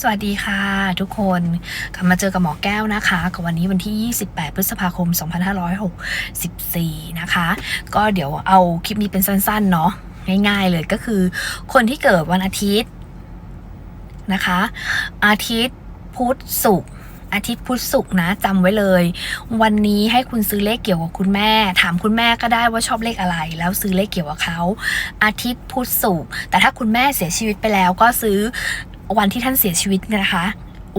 สวัสดีค่ะ ทุกคนกลับมาเจอกับหมอแก้วนะคะกับวันนี้วันที่ 28 พฤษภาคม 2564 นะคะ ก็เดี๋ยวเอาคลิปนี้เป็นสั้นๆ เนาะง่ายๆเลยก็คือ คนที่เกิดวันอาทิตย์นะคะ อาทิตย์พุธศุกร์อาทิตย์พุธศุกร์นะจำไว้เลย วันนี้ให้คุณซื้อเลขเกี่ยวกับคุณแม่ ถามคุณแม่ก็ได้ว่าชอบเลขอะไร แล้วซื้อเลขเกี่ยวกับเขาอาทิตย์พุธศุกร์แต่ถ้าคุณแม่เสียชีวิตไปแล้วก็ซื้อ วันที่ท่านเสียชีวิตนะคะ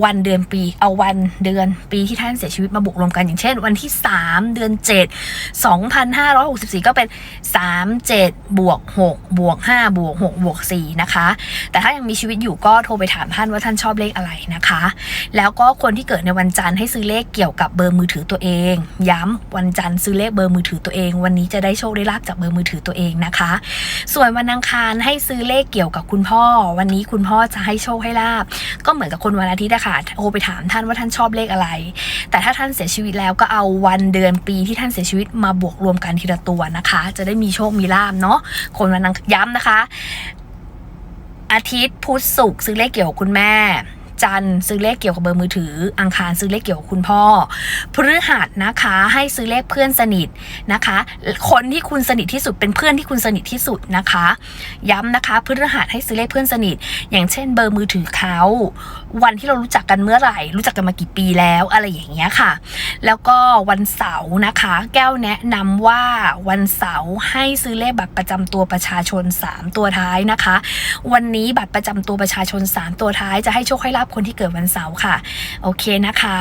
วันเดือนปีเอาวันเดือนปีที่ท่านเสียชีวิตมาบวกรวมกันอย่างเช่น วันที่ 3 เดือน 7 2564 ก็เป็น 3 7 บวก 6 บวก 5 บวก 6 บวก 4 นะคะ แต่ถ้ายังมีชีวิตอยู่ก็โทรไปถามท่านว่าท่านชอบเลขอะไรนะคะ แล้วก็คนที่เกิดในวันจันทร์ให้ซื้อเลขเกี่ยวกับเบอร์มือถือตัวเอง ย้ำวันจันทร์ซื้อเลขเบอร์มือถือตัวเอง วันนี้จะได้โชคได้ลาบจากเบอร์มือถือตัวเองนะคะ ส่วนวันอังคารให้ซื้อเลขเกี่ยวกับคุณพ่อ วันนี้คุณพ่อจะให้โชคให้ลาบก็เหมือนกับคนวันอาทิตย์อะคะโทรไปถามท่านว่าท่านชอบเลขอะไร แต่ถ้าท่านเสียชีวิตแล้วก็เอาวันเดือนปีที่ท่านเสียชีวิตมาบวกรวมกันทีละตัวนะคะ จะได้มีโชคมีลาบเนาะคนวันอังย้ำนะคะ อาทิตย์พุธศุกร์ซื้อเลขเกี่ยวกับคุณแม่ จันทร์ซื้อเลขเกี่ยวกับเบอร์มือถือ อังคารซื้อเลขเกี่ยวกับคุณพ่อ พฤหัสนะคะ ให้ซื้อเลขเพื่อนสนิทนะคะ คนที่คุณสนิทที่สุดเป็นเพื่อนที่คุณสนิทที่สุดนะคะ ย้ำนะคะ พฤหัสให้ซื้อเลขเพื่อนสนิท อย่างเช่นเบอร์มือถือเขาวันที่เรารู้จักกันเมื่อไหร่ รู้จักกันมากี่ปีแล้วอะไรอย่างเงี้ยค่ะ แล้วก็วันเสาร์นะคะ แก้วแนะนำว่าวันเสาร์ให้ซื้อเลขบัตรประจำตัวประชาชน 3 ตัวท้ายนะคะ วันนี้บัตรประจำตัวประชาชน 3 ตัวท้ายจะให้โชคให้ลาบคนที่เกิดวันเสาร์ค่ะ โอเคนะคะ